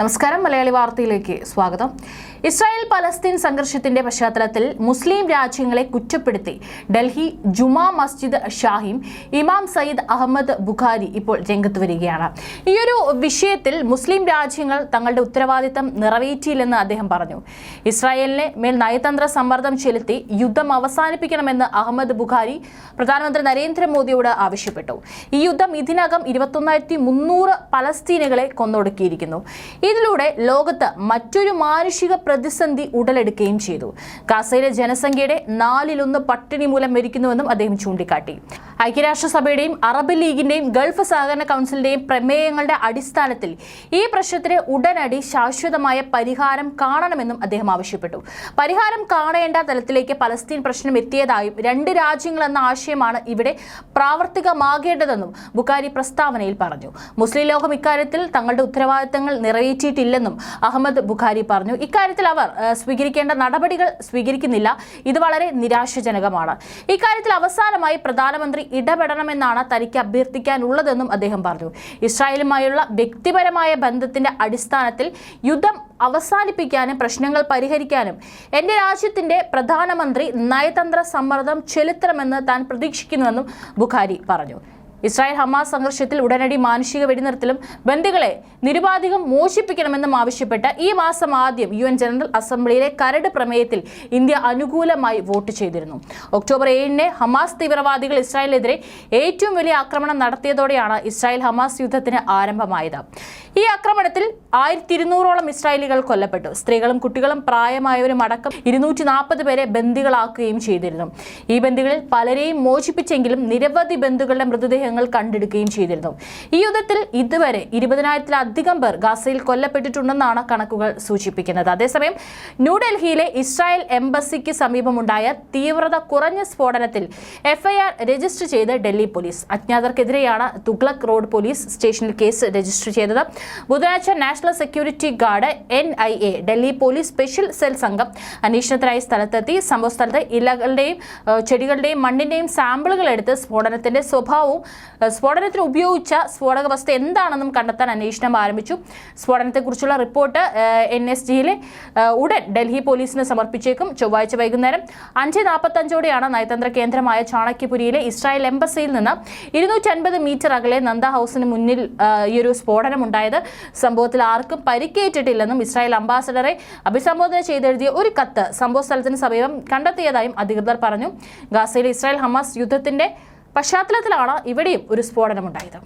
നമസ്കാരം. മലയാളി വാർത്തയിലേക്ക് സ്വാഗതം. ഇസ്രായേൽ പലസ്തീൻ സംഘർഷത്തിന്റെ പശ്ചാത്തലത്തിൽ മുസ്ലിം രാജ്യങ്ങളെ കുറ്റപ്പെടുത്തി ഡൽഹി ജുമാ മസ്ജിദ് ഷാഹിം ഇമാം സയ്യിദ് അഹമ്മദ് ബുഖാരി ഇപ്പോൾ രംഗത്ത് വരികയാണ്. ഈയൊരു വിഷയത്തിൽ മുസ്ലിം രാജ്യങ്ങൾ തങ്ങളുടെ ഉത്തരവാദിത്തം നിറവേറ്റിയില്ലെന്ന് അദ്ദേഹം പറഞ്ഞു. ഇസ്രായേലിനെ മേൽ നയതന്ത്ര സമ്മർദ്ദം ചെലുത്തി യുദ്ധം അവസാനിപ്പിക്കണമെന്ന് അഹമ്മദ് ബുഖാരി പ്രധാനമന്ത്രി നരേന്ദ്രമോദിയോട് ആവശ്യപ്പെട്ടു. ഈ യുദ്ധം ഇതിനകം ഇരുപത്തൊന്നായിരത്തി മുന്നൂറ് പലസ്തീനുകളെ കൊന്നൊടുക്കിയിരിക്കുന്നു. ഇതിലൂടെ ലോകത്ത് മറ്റൊരു മാനുഷിക പ്രതിസന്ധി ഉടലെടുക്കുകയും ചെയ്തു. ഗാസയിലെ ജനസംഖ്യയുടെ നാലിലൊന്ന് പട്ടിണി മൂലം മരിക്കുന്നുവെന്നും അദ്ദേഹം ചൂണ്ടിക്കാട്ടി. ഐക്യരാഷ്ട്രസഭയുടെയും അറബ് ലീഗിന്റെയും ഗൾഫ് സഹകരണ കൗൺസിലിന്റെയും പ്രമേയങ്ങളുടെ അടിസ്ഥാനത്തിൽ ഈ പ്രശ്നത്തിന് ഉടനടി ശാശ്വതമായ പരിഹാരം കാണണമെന്നും അദ്ദേഹം ആവശ്യപ്പെട്ടു. പരിഹാരം കാണേണ്ട തലത്തിലേക്ക് പലസ്തീൻ പ്രശ്നം എത്തിയതായും രണ്ട് രാജ്യങ്ങൾ എന്ന ആശയമാണ് ഇവിടെ പ്രാവർത്തികമാകേണ്ടതെന്നും ബുക്കാരി പ്രസ്താവനയിൽ പറഞ്ഞു. മുസ്ലിം ലോകം ഇക്കാര്യത്തിൽ തങ്ങളുടെ ഉത്തരവാദിത്തങ്ങൾ നിറവേറ്റിയിട്ടില്ലെന്നും അഹമ്മദ് ബുഖാരി പറഞ്ഞു. ഇക്കാര്യത്തിൽ അവർ സ്വീകരിക്കേണ്ട നടപടികൾ സ്വീകരിക്കുന്നില്ല. ഇത് വളരെ നിരാശാജനകമാണ്. ഇക്കാര്യത്തിൽ അവസാനമായി പ്രധാനമന്ത്രി ഇടപെടണമെന്നാണ് തനിക്ക് അഭ്യർത്ഥിക്കാനുള്ളതെന്നും അദ്ദേഹം പറഞ്ഞു. ഇസ്രായേലുമായുള്ള വ്യക്തിപരമായ ബന്ധത്തിന്റെ അടിസ്ഥാനത്തിൽ യുദ്ധം അവസാനിപ്പിക്കാനും പ്രശ്നങ്ങൾ പരിഹരിക്കാനും എന്റെ രാജ്യത്തിന്റെ പ്രധാനമന്ത്രി നയതന്ത്ര സമ്മർദ്ദം ചെലുത്തണമെന്ന് താൻ പ്രതീക്ഷിക്കുന്നുവെന്നും ബുഖാരി പറഞ്ഞു. ഇസ്രായേൽ ഹമാസ് സംഘർഷത്തിൽ ഉടനടി മാനുഷിക വെടിനിർത്തലും ബന്ദികളെ നിരുപാധികം മോചിപ്പിക്കണമെന്നും ആവശ്യപ്പെട്ട് ഈ മാസം ആദ്യം യു എൻ ജനറൽ അസംബ്ലിയിലെ കരട് പ്രമേയത്തിൽ ഇന്ത്യ അനുകൂലമായി വോട്ട് ചെയ്തിരുന്നു. ഒക്ടോബർ ഏഴിന് ഹമാസ് തീവ്രവാദികൾ ഇസ്രായേലിനെതിരെ ഏറ്റവും വലിയ ആക്രമണം നടത്തിയതോടെയാണ് ഇസ്രായേൽ ഹമാസ് യുദ്ധത്തിന് ആരംഭമായത്. ഈ ആക്രമണത്തിൽ ആയിരത്തി ഇരുന്നൂറോളം ഇസ്രായേലികൾ കൊല്ലപ്പെട്ടു. സ്ത്രീകളും കുട്ടികളും പ്രായമായവരും അടക്കം ഇരുന്നൂറ്റി നാൽപ്പത് പേരെ ബന്ദികളാക്കുകയും ചെയ്തിരുന്നു. ഈ ബന്ദികളിൽ പലരെയും മോചിപ്പിച്ചെങ്കിലും നിരവധി ബന്ധുക്കളുടെ മൃതദേഹങ്ങൾ കണ്ടെടുക്കുകയും ചെയ്തിരുന്നു. ഈ യുദ്ധത്തിൽ ഇതുവരെ ഇരുപതിനായിരത്തിലധികം പേർ ഗാസയിൽ കൊല്ലപ്പെട്ടിട്ടുണ്ടെന്നാണ് കണക്കുകൾ സൂചിപ്പിക്കുന്നത്. അതേസമയം ന്യൂഡൽഹിയിലെ ഇസ്രായേൽ എംബസിക്ക് സമീപമുണ്ടായ തീവ്രത കുറഞ്ഞ സ്ഫോടനത്തിൽ എഫ്ഐആർ രജിസ്റ്റർ ചെയ്ത് ഡൽഹി പോലീസ്. അജ്ഞാതർക്കെതിരെയാണ് തുഗ്ലക് റോഡ് പോലീസ് സ്റ്റേഷനിൽ കേസ് രജിസ്റ്റർ ചെയ്തത്. ബുധനാഴ്ച National Security Guard N I A Delhi police special cell സംഘം അന്വേഷണത്തിനായി സ്ഥലത്തെത്തി. സംഭവ സ്ഥലത്ത് ഇലകളുടെയും ചെടികളുടെയും മണ്ണിന്റെയും സാമ്പിളുകൾ എടുത്ത് സ്ഫോടനത്തിന്റെ സ്വഭാവവും സ്ഫോടനത്തിന് ഉപയോഗിച്ച സ്ഫോടക വസ്തു എന്താണെന്നും കണ്ടെത്താൻ അന്വേഷണം ആരംഭിച്ചു. സ്ഫോടനത്തെക്കുറിച്ചുള്ള റിപ്പോർട്ട് എൻ എസ് ജിയിലെ ഉടൻ ഡൽഹി പോലീസിന് സമർപ്പിച്ചേക്കും. ചൊവ്വാഴ്ച വൈകുന്നേരം അഞ്ച് നാൽപ്പത്തഞ്ചോടെയാണ് നയതന്ത്ര കേന്ദ്രമായ ചാണക്യപുരിയിലെ ഇസ്രായേൽ എംബസിയിൽ നിന്ന് ഇരുന്നൂറ്റി മീറ്റർ അകലെ നന്ദ ഹൗസിന് മുന്നിൽ ഈ ഒരു സ്ഫോടനം ഉണ്ടായത് സംഭവത്തിൽ ആർക്കും പരിക്കേറ്റിട്ടില്ലെന്നും ഇസ്രായേൽ അംബാസഡറെ അഭിസംബോധന ചെയ്തെഴുതിയ ഒരു കത്ത് സംഭവ സ്ഥലത്തിന് സമീപം കണ്ടെത്തിയതായും അധികൃതർ പറഞ്ഞു. ഗാസയിൽ ഇസ്രായേൽ ഹമാസ് യുദ്ധത്തിന്റെ പശ്ചാത്തലത്തിലാണ് ഇവിടെയും ഒരു സ്ഫോടനമുണ്ടായത്.